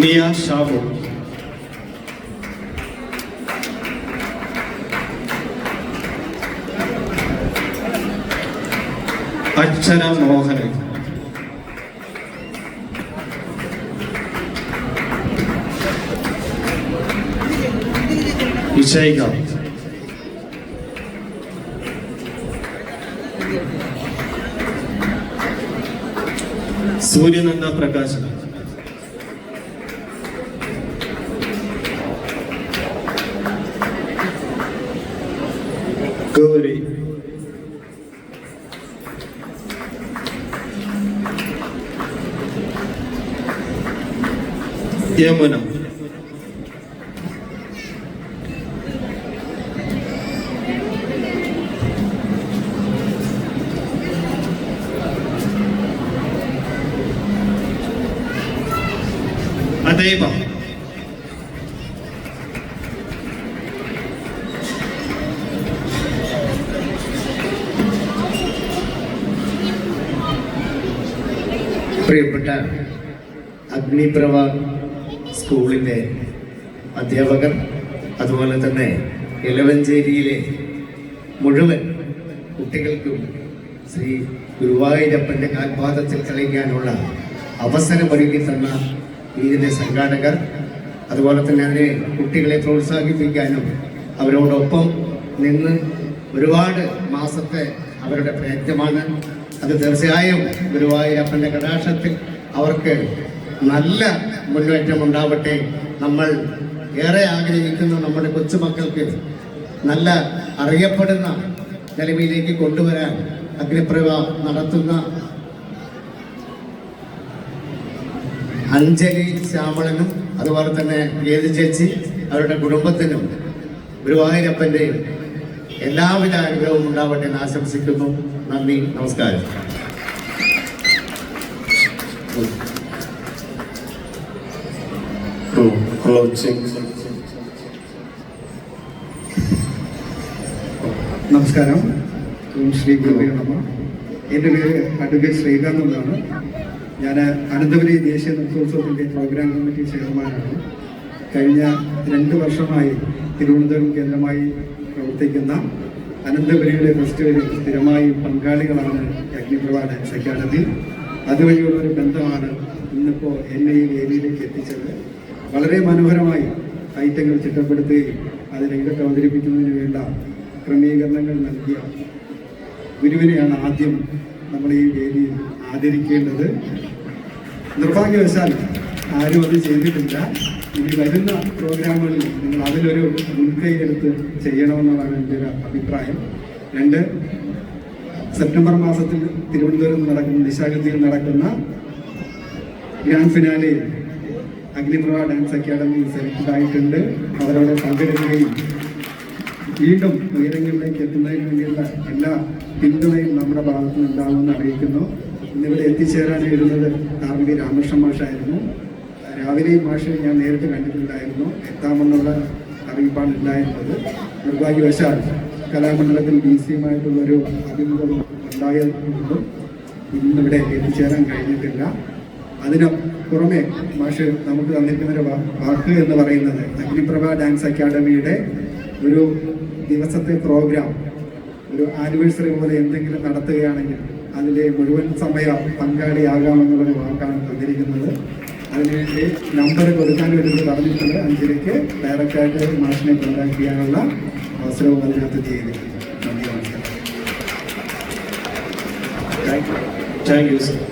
നിയ ഷാബു അക്ഷര മോഹനൻ വിജയിക సూర్యనంద ప్రకాశ్ గౌరీ యమున അതേവ പ്രിയപ്പെട്ട അഗ്നിപ്രഭ സ്കൂളിന്റെ അധ്യാപകർ അതുപോലെ തന്നെ ഇലവഞ്ചേരിയിലെ മുഴുവൻ കുട്ടികൾക്കും ശ്രീ ഗുരുവായൂരപ്പന്റെ കാൽപാദത്തിൽ കളിക്കാനുള്ള അവസരമൊരുക്കി തന്ന ഇതിന്റെ സംഘാടകർ അതുപോലെ തന്നെ അതിനെ കുട്ടികളെ പ്രോത്സാഹിപ്പിക്കാനും അവരോടൊപ്പം നിന്ന് ഒരുപാട് മാസത്തെ അവരുടെ പ്രയത്നമാണ്. അത് തീർച്ചയായും ഗുരുവായൂരപ്പന്റെ കടാക്ഷത്തിൽ അവർക്ക് നല്ല മുന്നേറ്റം ഉണ്ടാവട്ടെ. നമ്മൾ ഏറെ ആഗ്രഹിക്കുന്ന നമ്മുടെ കൊച്ചുമക്കൾക്ക് നല്ല അറിയപ്പെടുന്ന നിലവിലേക്ക് കൊണ്ടുവരാൻ അഗ്നിപ്രഭ നടത്തുന്ന അഞ്ജലി ശ്യാമളനും അതുപോലെ തന്നെ ഗേതു ചേച്ചി അവരുടെ കുടുംബത്തിനും ഗുരുവായൂരപ്പന്റെ എല്ലാവിധ അനുഗ്രഹവും ഉണ്ടാവട്ടെ എന്ന് ആശംസിക്കുന്നു. നന്ദി നമസ്കാരം. നമസ്കാരം. ഓം ശ്രീ ഗുരുവേ നമ. എന്റെ പേര് അഡ്വക്കേറ്റ് ശ്രീകാന്ത് എന്നാണ്. ഞാൻ അനന്തപുരി ദേശീയ നൃത്തോത്സവത്തിന്റെ പ്രോഗ്രാം കമ്മിറ്റി ചെയർമാനാണ്. കഴിഞ്ഞ രണ്ട് വർഷമായി തിരുവനന്തപുരം കേന്ദ്രമായി പ്രവർത്തിക്കുന്ന അനന്തപുരിയുടെ ഫെസ്റ്റിവലിൽ സ്ഥിരമായി പങ്കാളികളാണ് അഗ്നിപ്രഭ ഡാൻസ് അക്കാദമി. അതുവഴിയുള്ള ഒരു ബന്ധമാണ് ഇന്നിപ്പോൾ എന്നെ ഈ വേദിയിലേക്ക് എത്തിച്ചത്. വളരെ മനോഹരമായി ഐറ്റങ്ങൾ ചിട്ടപ്പെടുത്തുകയും അത് രംഗത്ത് അവതരിപ്പിക്കുന്നതിന് വേണ്ട ക്രമീകരണങ്ങൾ നൽകിയ ഗുരുവിനെയാണ് ആദ്യം നമ്മൾ ഈ വേദിയിൽ ആദരിക്കേണ്ടത് നിർഭാഗ്യവശാൽ ആരും അത് ചെയ്തിട്ടില്ല. ഇനി വരുന്ന പ്രോഗ്രാമുകളിൽ നിങ്ങൾ അതിലൊരു മുൻകൈ എടുത്ത് ചെയ്യണമെന്നുള്ളതാണ് എന്റെ ഒരു അഭിപ്രായം. രണ്ട് സെപ്റ്റംബർ മാസത്തിൽ തിരുവനന്തപുരം നടക്കുന്ന ദിശാഗതിയിൽ നടക്കുന്ന ഗ്രാൻഡ് ഫിനാലയിൽ അഗ്നിപ്രഭ ഡാൻസ് അക്കാദമി സെലക്ട് ആയിട്ടുണ്ട്. അവരവിടെ പങ്കെടുക്കുകയും വീണ്ടും ഉയരങ്ങളിലേക്ക് എത്തുന്നതിന് വേണ്ടിയുള്ള എല്ലാ പിന്തുണയും നമ്മുടെ ഭാഗത്തുനിന്ന് ഉണ്ടാകുമെന്ന് അറിയിക്കുന്നു. ഇന്നിവിടെ എത്തിച്ചേരാനിരുന്നത് ആർ വി രാമകൃഷ്ണ മാഷായിരുന്നു. രാവിലെ മാഷെ ഞാൻ നേരിട്ട് കണ്ടിട്ടുണ്ടായിരുന്നു. എത്താമെന്നുള്ള അറിയിപ്പാണ് ഉണ്ടായിരുന്നത്. നിർഭാഗ്യവശാൽ കലാമണ്ഡലത്തിൽ ബി സിയുമായിട്ടുള്ളൊരു അഭിമുഖം ഉണ്ടായതുകൊണ്ടും ഇന്നിവിടെ എത്തിച്ചേരാൻ കഴിഞ്ഞിട്ടില്ല. അതിന് പുറമെ മാഷ് നമുക്ക് തന്നിരിക്കുന്ന ഒരു വാക്ക് എന്ന് പറയുന്നത് അഗ്നിപ്രഭ ഡാൻസ് അക്കാഡമിയുടെ ഒരു ദിവസത്തെ പ്രോഗ്രാം ഒരു ആനിവേഴ്സറി പോലെ എന്തെങ്കിലും നടത്തുകയാണെങ്കിൽ അതിലെ മുഴുവൻ സമയ പങ്കാളിയാകാമെന്നുള്ളൊരു വാക്കാണ് തന്നിരിക്കുന്നത്. അതിനുവേണ്ടി നമ്പർ കൊടുക്കാൻ വേണ്ടി പറഞ്ഞിട്ടുണ്ട്. അഞ്ചിലേക്ക് ഡയറക്റ്റായിട്ട് മാഷിനെ കോൺടാക്ട് ചെയ്യാനുള്ള അവസരവും അതിനകത്ത് ചെയ്തിട്ടുണ്ട്. നന്ദി നമസ്കാരം. Thank you sir